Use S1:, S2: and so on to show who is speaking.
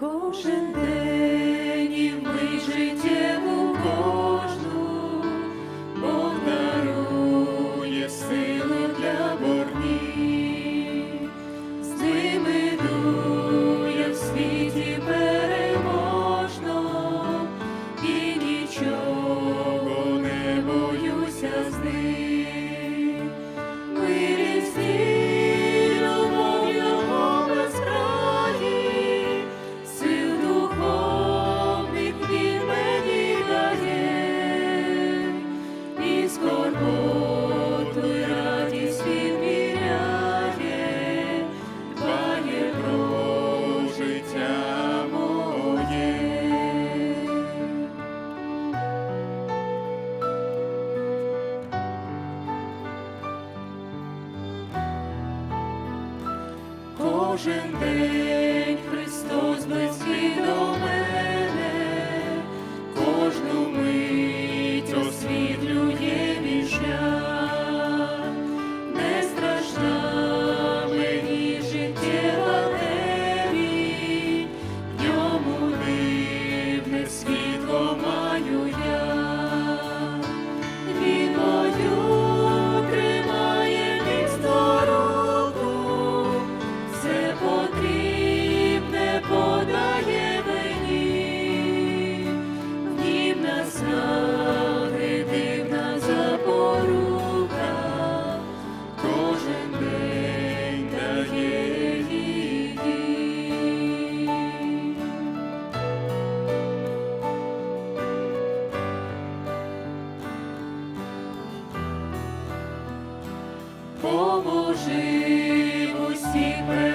S1: кожен день і в життєву. кожен день Христос близький до мене, кожну мить освітлює. поможи в усіх.